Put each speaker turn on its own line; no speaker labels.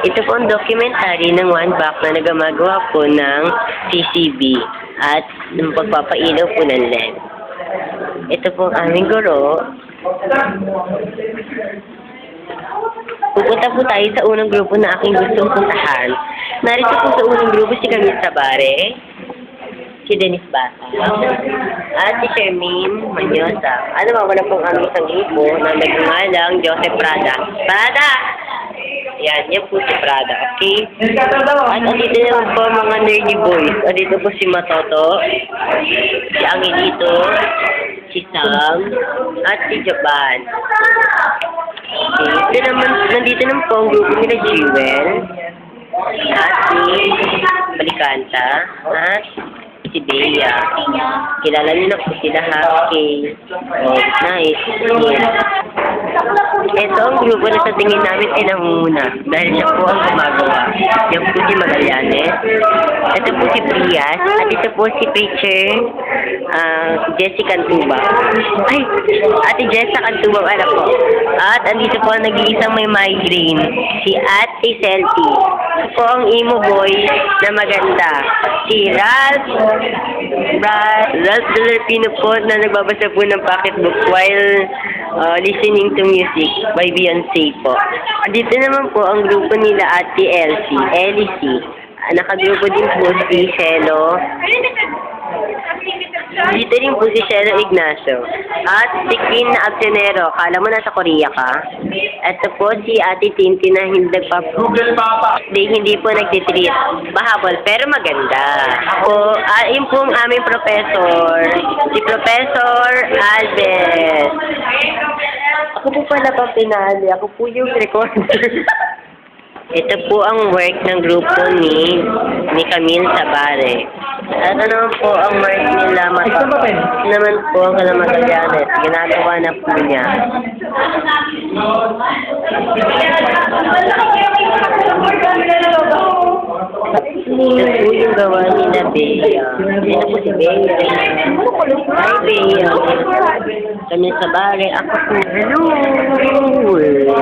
Ito po ang documentary ng One Back na nagmagawa po ng CCB at ng pagpapailaw po ng LED. Ito po ang aming guro. Pupunta po tayo sa unang grupo na aking gustong puntahan. Narito po sa unang grupo si Camille Tabare, si Dennis Bata, at si Shermaine Manyosa. Ano ba, wala pong aming isang grupo na nagngangalang Joseph Prada. Prada! Yan, yan po si Prada, okay? At andito naman po mga nerdy boys. Andito po si Matoto, si Angelito, si Sam, at si Japan. Okay, ito naman, nandito naman po ang grupo nila Jewel, at si Balikanta, at si Bea. Kilala niyo na po sila ha, okay. Oh, nice. Yeah. Ito ang grupo na sa tingin namin ay nangunguna dahil siya po ang gumagawa. Yan po si Magallanes. Ito po si Prias. At ito po si Preacher ah, Jessie Cantuba. Ay, Ate Jessa Cantuba, anak ko. At andito po ang nag-iisang may migraine. Si Ate Selfie. Po ang emo boy na maganda. Si Ralph, Ralph Delapino po na nagbabasa po ng pocketbook while uh, listening to music by Beyonce po. Dito naman po ang grupo nila Ate Elsie, Ellie C. Ah, Nakagrupo din po si Shelo. Dito rin po si Shelo Ignacio. At si Queen na aksyonero. Kala mo nasa Korea ka? Ito po si Ate Tinti na hindi.
Google Papa.
Hindi, hindi po nagtitreat. Bahabol, pero maganda. Ako, ah, yun po ang aming professor. Si Professor Alves. Ako po pala pa pinali. Ako po yung recorder. Ito po ang work ng grupo ni ni Camille Sabare. Ito naman po ang work nila Mata. Naman po ang kalamata Janet. Ginagawa na po niya. Ito po yung gawa ni na Bea. Ito po si Bea. Hi, Bea. Kami sa bare. Ako po. Hello.